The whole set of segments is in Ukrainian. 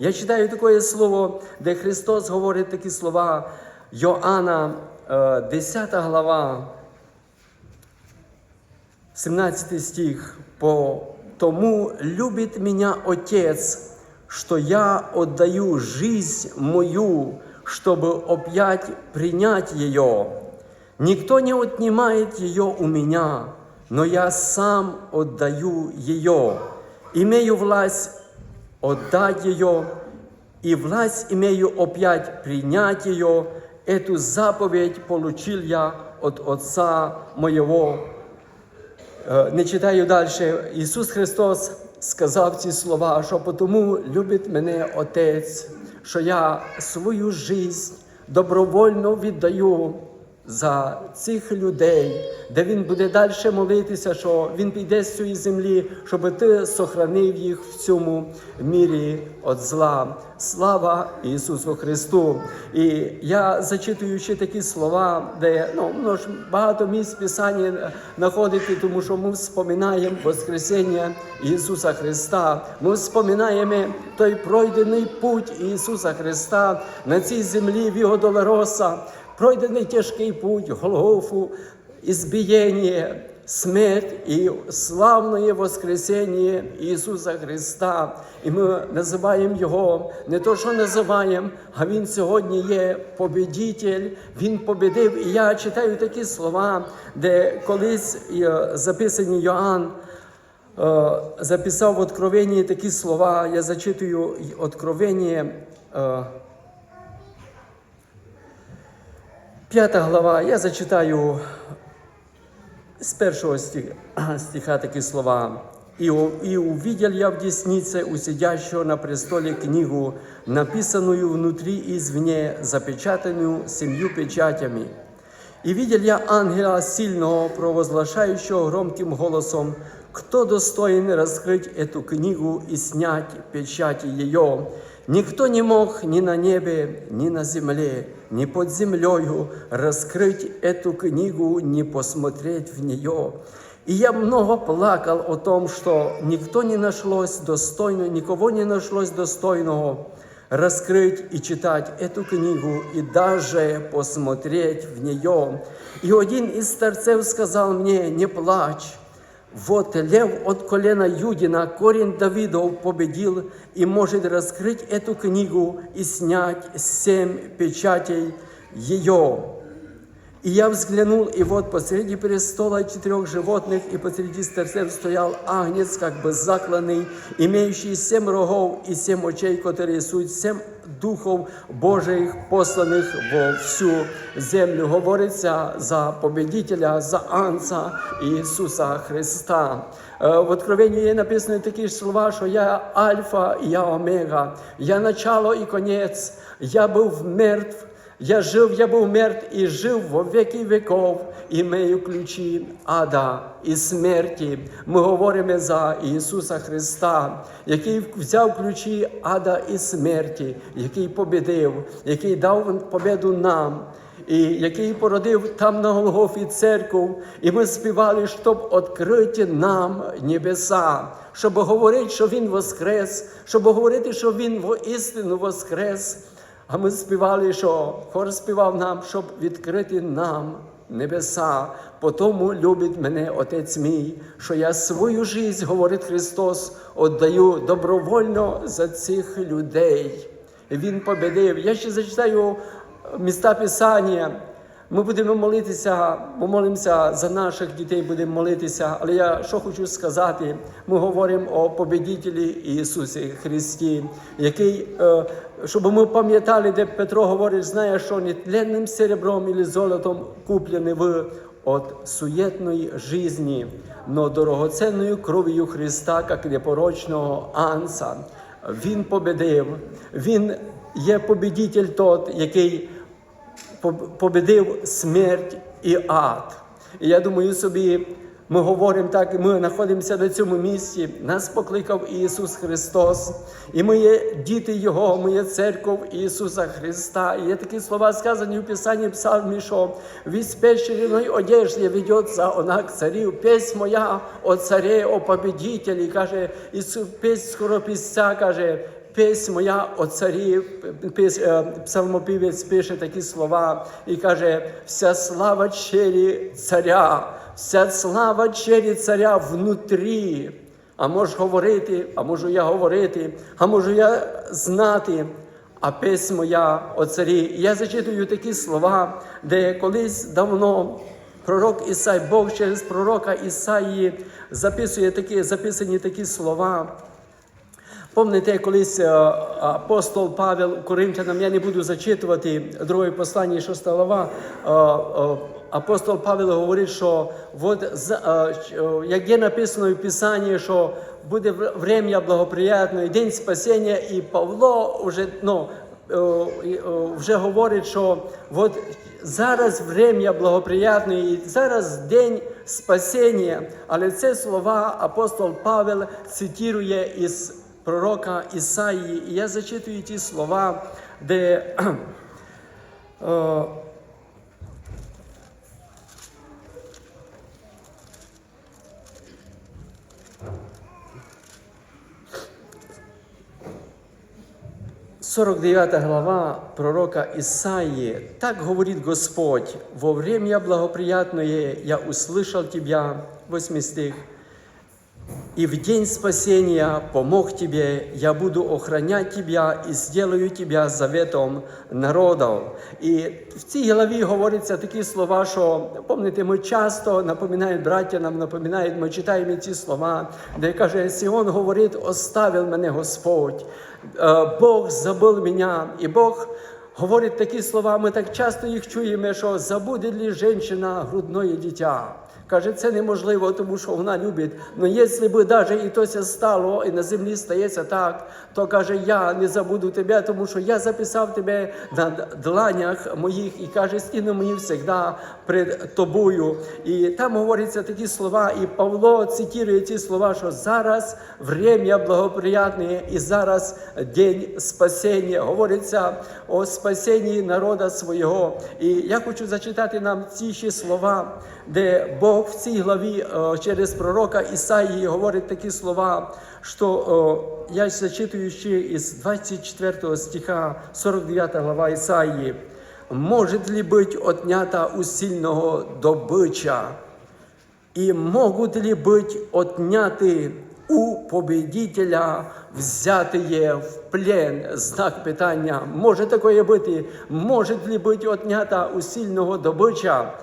Я читаю таке слово, де Христос говорить такі слова Йоанна, е, 10 глава, 17 стих. По тому любит меня Отец, что я отдаю жизнь мою, чтобы опять принять ее. Никто не отнимает ее у меня, но я сам отдаю ее. Имею власть отдать ее, и власть имею опять принять ее. Эту заповедь получил я от Отца моего. Е, Не читаю далі. Ісус Христос сказав ці слова, що тому любить мене Отець, що я свою життя добровольно віддаю за цих людей, де Він буде далі молитися, що Він піде з цієї землі, щоб ти сохранив їх в цьому мірі від зла. Слава Ісусу Христу! І я зачитуючи такі слова, де ну, ж багато місць Писання знаходити, тому що ми вспоминаємо Воскресіння Ісуса Христа. Ми вспоминаємо той пройдений путь Ісуса Христа на цій землі в Його Долороса, пройдений тяжкий путь, Голгофу, ізбієння, смерть і славне Воскресіння Ісуса Христа. І ми називаємо Його не то, що називаємо, а Він сьогодні є победитель, Він победив. І я читаю такі слова, де колись е, записані Йоанн. е, Записав в Откровенні такі слова, я зачитую Откровення, п'ята глава, я зачитаю с первого стиха, такие слова. «И, «И увидел я в деснице у сидящего на престоле книгу, написанную внутри и извне, запечатанную семью печатями. И видел я ангела сильного, провозглашающего громким голосом, кто достоин раскрыть эту книгу и снять печати ее Никто не мог ни на небе, ни на земле, ни под землею раскрыть эту книгу, ни посмотреть в нее. И я много плакал о том, что никто не нашлось достойно, никого не нашлось достойного раскрыть и читать эту книгу и даже посмотреть в нее. И один из старцев сказал мне, не плачь, вот лев от колена Юдина, корень Давидов победил и может раскрыть эту книгу и снять семь печатей ее. И я взглянул, и вот посреди престола четырех животных и посреди старцев стоял агнец, как бы закланный, имеющий семь рогов и семь очей, которые суть семь духов Божих, посланих во всю землю. Говориться за победителя, за Анца Ісуса Христа. Е, В Откровенні є написано такі ж слова, що я Альфа і я Омега, я начало і конець, я був мертв. Я жив, я був мертв і жив во віки віков, і маю ключі ада і смерті. Ми говоримо за Ісуса Христа, який взяв ключі ада і смерті, який побідив, який дав побіду нам. І який породив там на Голгофі церкву, і ми співали, щоб відкрити нам небеса, щоб говорити, що Він воскрес, щоб говорити, що Він воістину воскрес. А ми співали, що хор співав нам, щоб відкрити нам небеса. По тому любить мене Отець мій, що я свою жизнь, говорить Христос, віддаю добровольно за цих людей. Він победив. Я ще зачитаю міста Писання. Ми будемо молитися, ми молимося за наших дітей, будемо молитися. Але я що хочу сказати, ми говоримо о победителі Ісусі Христі, який, е, щоб ми пам'ятали, де Петро говорить, знає, що не тленним серебром і золотом куплені ви от суетної жизни, но дорогоценною кров'ю Христа, як непорочного анса. Він победив, він є победитель тот, який победив смерть і ад. І я думаю собі, ми говоримо так, ми знаходимося на цьому місці. Нас покликав Ісус Христос, і ми є діти Його, ми є церков Ісуса Христа. І є такі слова сказані в Писанні Псалмі, що від спеченої одежді ведеться онак царів. Песнь моя о царе, о победителі, каже, Ісус, песнь скорописця, каже, піснь моя о царі, піс- е, псалмопівець пише такі слова і каже: вся слава чері царя, вся слава чері царя внутрі. А можу говорити, а можу я говорити, а можу я знати. А пісня моя о царі. Я зачитую такі слова, де колись давно пророк Ісай, Бог через пророка Ісаї записує такі, записані такі слова. Пам'ятаєте, колись е, апостол Павел Коринтянам, я не буду зачитувати друге послання, 6 глава, е, е, апостол Павел говорить, що от, як є написано в Писанні, що буде врем'я благоприятне, і день спасіння, і Павло вже, ну, вже говорить, що от зараз врем'я благоприятне, і зараз день спасіння, але це слова апостол Павел цитує із пророка Ісаї. І я зачитую ті слова, де е, Сорок 49 глава пророка Исаии. Так говорит Господь, во время благоприятное я услышал тебя, 8 стих, и в день спасения помог тебе, я буду охранять тебя и сделаю тебя заветом народов. І в цій главі говориться такі слова, що пам'ятаєте, ми часто напоминають браття, нам напоминають, ми читаємо ці слова, де каже, Сіон говорить, оставив мене Господь, Е, Бог забив мене, і Бог говорить такі слова, ми так часто їх чуємо, що забуде ли жінка грудне дитя. Каже, це неможливо, тому що вона любить. Ну, якщо б навіть і то стало, і на землі стається так, то каже, я не забуду тебе, тому що я записав тебе на дланях моїх і каже, стіну мені завжди перед тобою. І там говориться такі слова, і Павло цитує ті слова, що зараз время благоприятне і зараз день спасіння. Говориться о спасенні народа свого. І я хочу зачитати нам ці ще слова, де Бог в цій главі е, через пророка Ісаї говорить такі слова, що е, я зачитую ще із 24 стиха, 49 глава Ісаї. Может ли быть отнята у сильного добыча? И могут ли быть отняты у победителя взятые в плен? Знак питання. Може такое бути? Може ли бути отнята у сильного добича?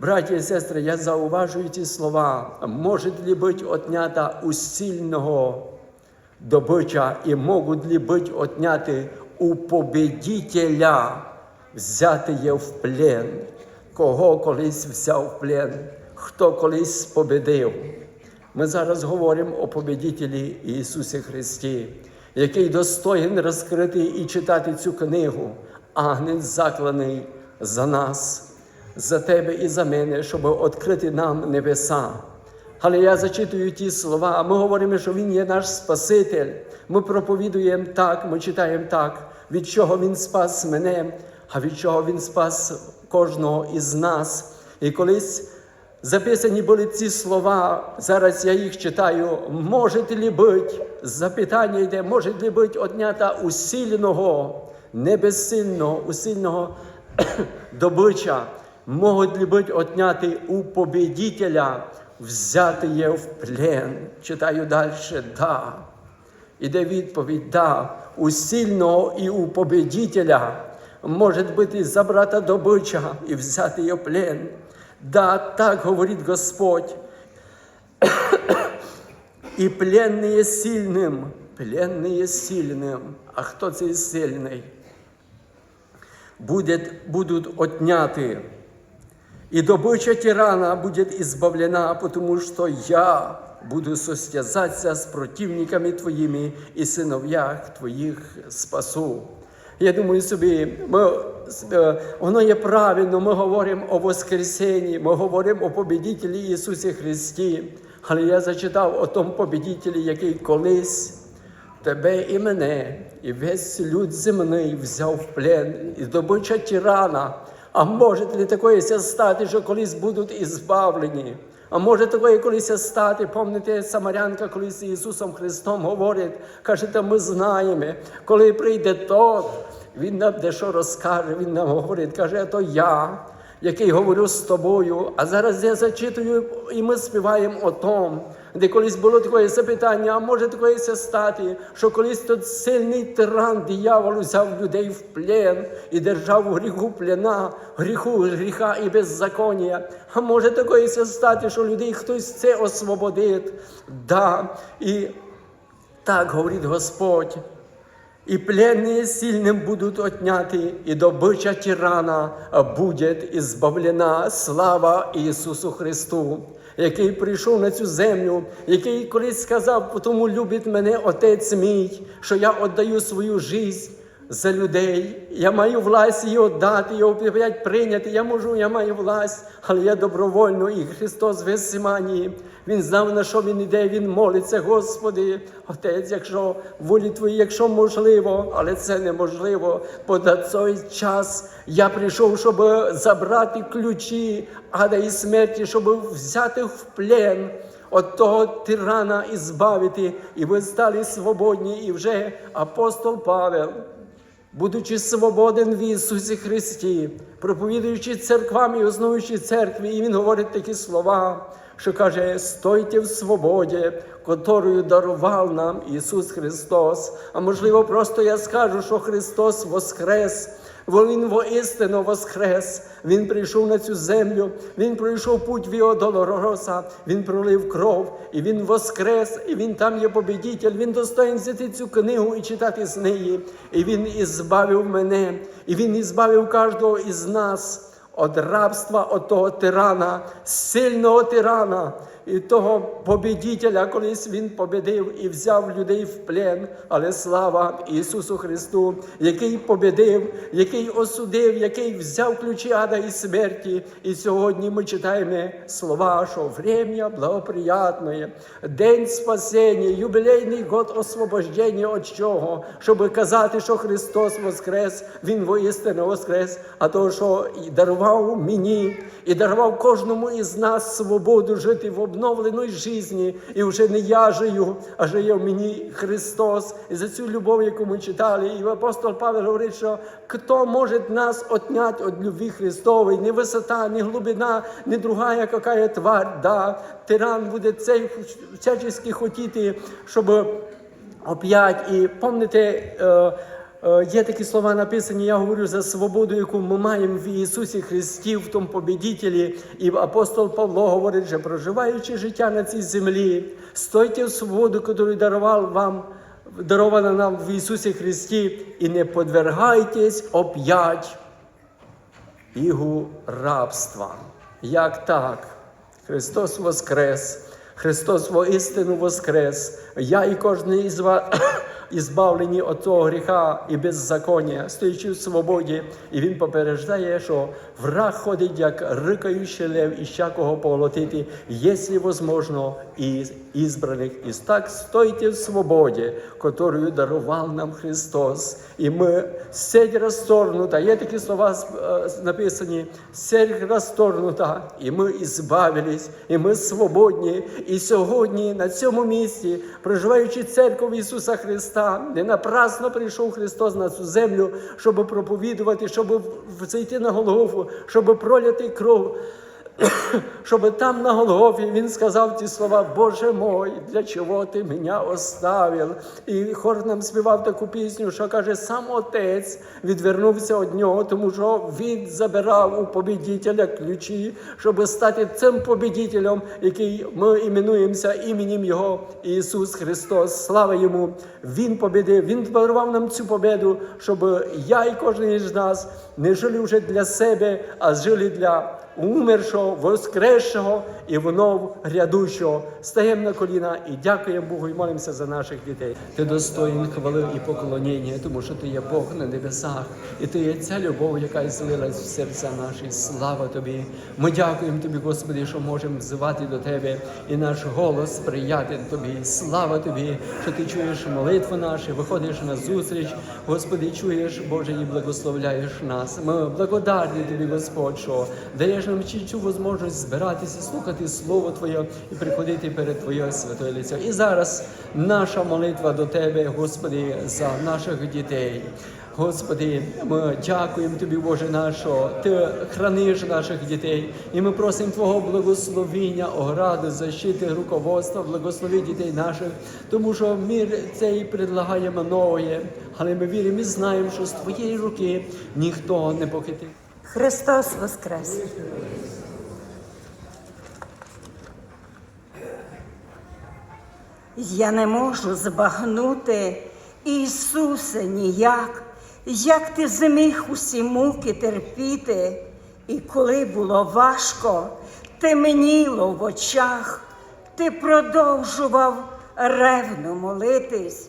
Браті і сестри, я зауважую ті слова. Може ли бути отнята у сильного добича і можуть ли бути отняти у победителя, взятие в плен? Кого колись взяв в плен? Хто колись победив? Ми зараз говоримо о победителі Ісусі Христі, який достоїн розкрити і читати цю книгу, агнець закланий за нас, за тебе і за мене, щоб відкрити нам небеса. Але я зачитую ті слова. Ми говоримо, що Він є наш Спаситель. Ми проповідуємо так, ми читаємо так, від чого Він спас мене, а від чого Він спас кожного із нас. І колись записані були ці слова, зараз я їх читаю. Може ли бути, запитання йде, може ли бути однята усильного, не безсильного, усильного добича, можуть ли бути отняти у победителя, взяти є в плен. Читаю далі, да. Іде відповідь, да, у сильного і у победителя може бути забрата добича і взяти її в плен. Да, так говорить Господь. І пленний є сильним, пленний є сильним. А хто цей сильний? Будет, будут отняты. И добыча тирана будет избавлена, потому что я буду состязаться с противниками твоїми і синов'ях твоїх спасу. Я думаю собі, ми, е, воно є правильно, ми говоримо о Воскресенні, ми говоримо о победителі Ісусі Христі. Але я зачитав о тому победителі, який колись тебе і мене, і весь люд земний взяв в плен, і добича тирана. А може ли такое ся стати, що колись будуть ізбавлені? А може такої колись стати, пам'ятаєте, Самарянка колись Ісусом Христом говорить, каже, та ми знаємо, коли прийде тот, Він нам дещо розкаже, Він нам говорить, каже, то я, який говорю з тобою. А зараз я зачитую, і ми співаємо о том, де колись було таке запитання, а може таке стати, що колись тут сильний тиран, диявол взяв людей в плен і держав у гріху плена, гріху, гріха і беззаконня. А може таке стати, що людей хтось це освободить. Да. І так говорить Господь. И пленные сильным будут отняты, и добыча тирана будет избавлена. Слава Ісусу Христу, Який прийшов на цю землю, який колись сказав, тому любить мене Отець мій, що я віддаю свою життя за людей. Я маю власть її віддати, його опять прийняти. Я можу, я маю власть, але я добровольно. І Христос в Гесиманії, Він знав, на що він іде, Він молиться, Господи, Отець, якщо волі Твої, якщо можливо, але це неможливо, бо на цей час я прийшов, щоб забрати ключі ада і смерті, щоб взяти в плен. От того тирана і збавити, і ви стали свободні, і вже апостол Павел будучи свободен в Ісусі Христі, проповідуючи церквам і основуючи церкві, і Він говорить такі слова, що каже: стойте в свободі, котрою дарував нам Ісус Христос. А можливо, просто я скажу, що Христос воскрес. Бо Він воістину воскрес, Він прийшов на цю землю, Він пройшов путь Віо Долороса, Він пролив кров, і Він воскрес, і Він там є побідітель, Він достоїн взяти цю книгу і читати з неї. І Він ізбавив мене, і Він ізбавив кожного із нас від рабства, від того тирана, сильного тирана. І того побідітеля, колись він победив і взяв людей в плен, але слава Ісусу Христу, який победив, який осудив, який взяв ключі ада і смерті. І сьогодні ми читаємо слова, що врем'я благоприятне, день спасення, юбілейний год освобождення від чого, щоб казати, що Христос воскрес, Він воістину воскрес, а то, що і дарував мені і дарував кожному із нас свободу жити в обновленій житті. І вже не я жию, а жиє в мені Христос. І за цю любов, яку ми читали, і апостол Павел говорить, що хто може нас отняти від любві Христової, ні висота, ні глибина, ні другая какая тварь. Да, тиран буде цей всячески хотіти, щоб оп'ять. І пам'ятаєте, Е, Є такі слова написані, я говорю за свободу, яку ми маємо в Ісусі Христі, в тому побідітелі. І апостол Павло говорить, що проживаючи життя на цій землі, стойте в свободу, яку дарував вам, дарована нам в Ісусі Христі, і не подвергайтесь оп'ять ігу рабства. Як так? Христос Воскрес, Христос воістину Воскрес. Я і кожен із вас ізбавлені від того гріха і беззаконня, стоячи в свободі, і він попереджає, що враг ходить, як рикаючий лев, і всякого поглотити, якщо возможно, і ізбраних. І так стойте в свободі, которую дарував нам Христос. І ми сеть розторгнута. Є такі слова е, написані: сеть розторгнута, і ми ізбавились, і ми свободні. І сьогодні на цьому місці, проживаючи церкву Ісуса Христа, не напрасно прийшов Христос на цю землю, щоб проповідувати, щоб зайти на Голгофу, щоб проляти кров. Щоб там на Голгофі він сказав ті слова, Боже мой, для чого ти мене оставив? І хор нам співав таку пісню, що каже, сам отець відвернувся від нього, тому що він забирав у побідітеля ключі, щоб стати цим побідітелем, який ми іменуємося іменем Його Ісус Христос. Слава йому! Він побідив, Він подарував нам цю победу, щоб я і кожен із нас не жили вже для себе, а жили для умершого, воскресшого і вновь грядущого. Стаємо на коліна і дякуємо Богу і молимося за наших дітей. Ти достоїн хвали і поклоніння, тому що ти є Бог на небесах, і ти є ця любов, яка злилась в серця наші. Слава тобі! Ми дякуємо тобі, Господи, що можемо взивати до Тебе і наш голос сприяти тобі. Слава тобі, що ти чуєш молитви наші, виходиш на зустріч, Господи, чуєш, Боже, і благословляєш нас. Ми благодарні Тобі, Господь, що даєш нам цю можливість збиратися, слухати Слово Твоє і приходити перед Твоє святою лице. І зараз наша молитва до Тебе, Господи, за наших дітей. Господи, ми дякуємо Тобі, Боже наш, що Ти храниш наших дітей, і ми просимо Твого благословіння, огради, защити, руководства, благослови дітей наших, тому що мир цей предлагає многое, але ми віримо і знаємо, що з Твоєї руки ніхто не похитив. Христос Воскрес! Я не можу збагнути, Ісусе, ніяк, як ти зміг усі муки терпіти, і коли було важко, темніло в очах, ти продовжував ревно молитись,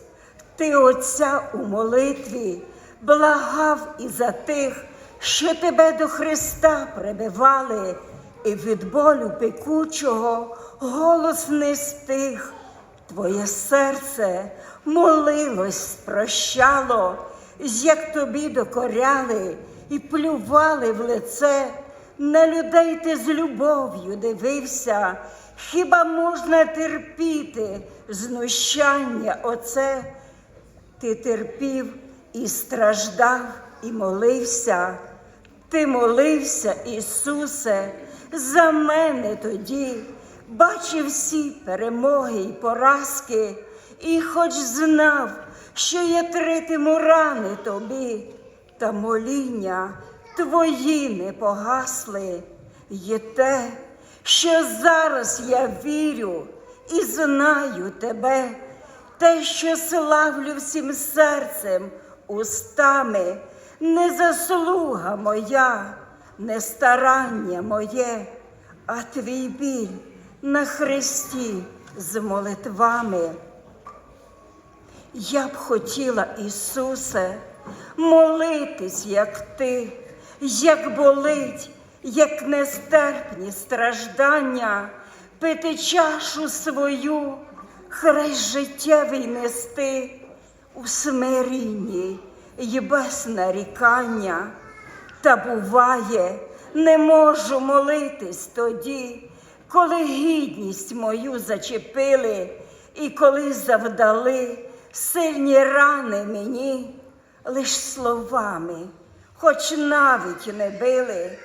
ти Отця у молитві благав і за тих, що тебе до Христа прибивали, і від болю пекучого голос не стих. Твоє серце молилось, прощало, як тобі докоряли і плювали в лице. На людей ти з любов'ю дивився, хіба можна терпіти знущання оце? Ти терпів і страждав, і молився. Ти молився, Ісусе, за мене тоді, бачив всі перемоги і поразки, і хоч знав, що я тритиму рани тобі, та моління твої не погасли. Є те, що зараз я вірю і знаю тебе, те, що славлю всім серцем, устами, не заслуга моя, не старання моє, а твій біль на хресті з молитвами. Я б хотіла, Ісусе, молитись, як ти, як болить, як нестерпні страждання, пити чашу свою, хрест життєвий нести у смирінні й без нарікання. Та буває, не можу молитись тоді, коли гідність мою зачепили, і коли завдали сильні рани мені, лиш словами, хоч навіть не били,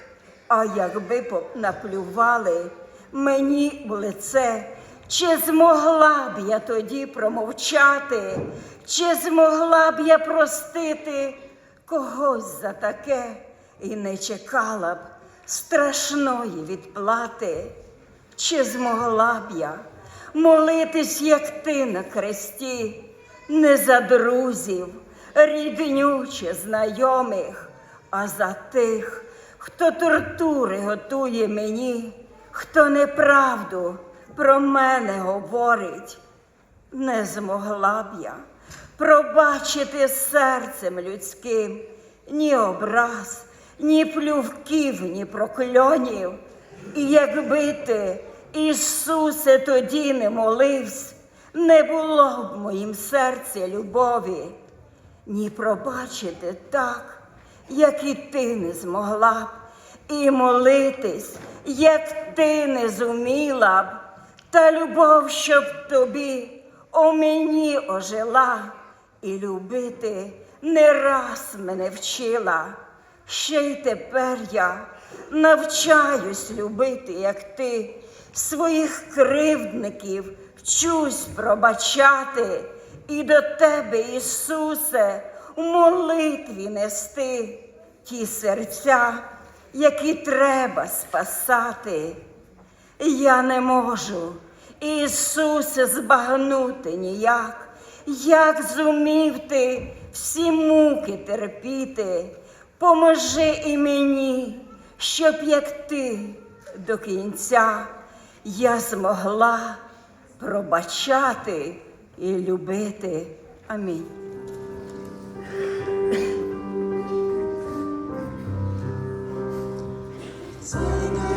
а якби наплювали мені в лице, чи змогла б я тоді промовчати, чи змогла б я простити когось за таке і не чекала б страшної відплати, чи змогла б я молитись, як ти на хресті, не за друзів, рідню чи знайомих, а за тих, хто тортури готує мені, хто неправду про мене говорить, не змогла б я пробачити серцем людським ні образ, ні плювків, ні прокльонів. І якби ти, Ісусе, тоді не молився, не було в моїм серці любові, ні пробачити так, як і ти не змогла б, і молитись, як ти не зуміла б, та любов, щоб тобі у мені ожила, і любити не раз мене вчила. Ще й тепер я навчаюсь любити, як ти, своїх кривдників вчусь пробачати, і до тебе, Ісусе, у молитві нести ті серця, які треба спасати. Я не можу, Ісусе, збагнути ніяк, як зумів ти всі муки терпіти, поможи і мені, щоб як ти до кінця я змогла пробачати і любити. Амінь. Зайна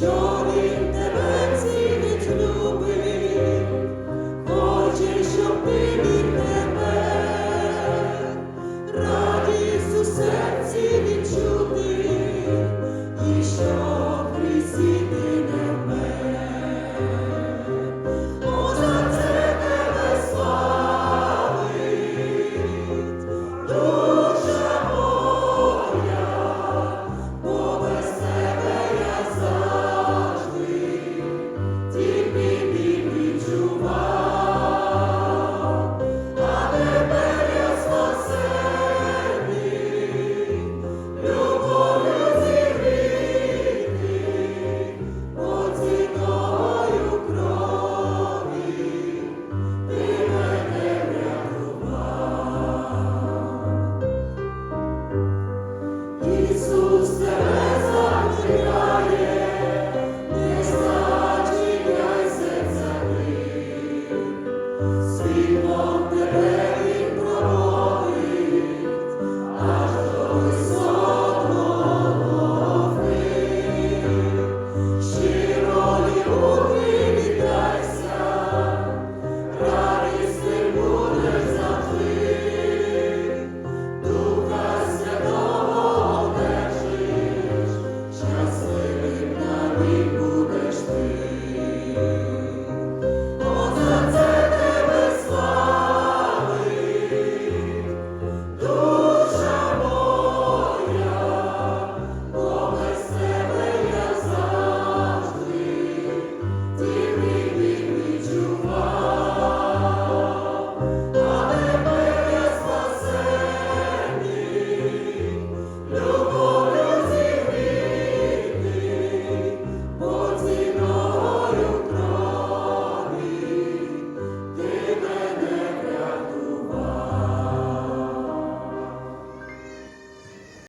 show.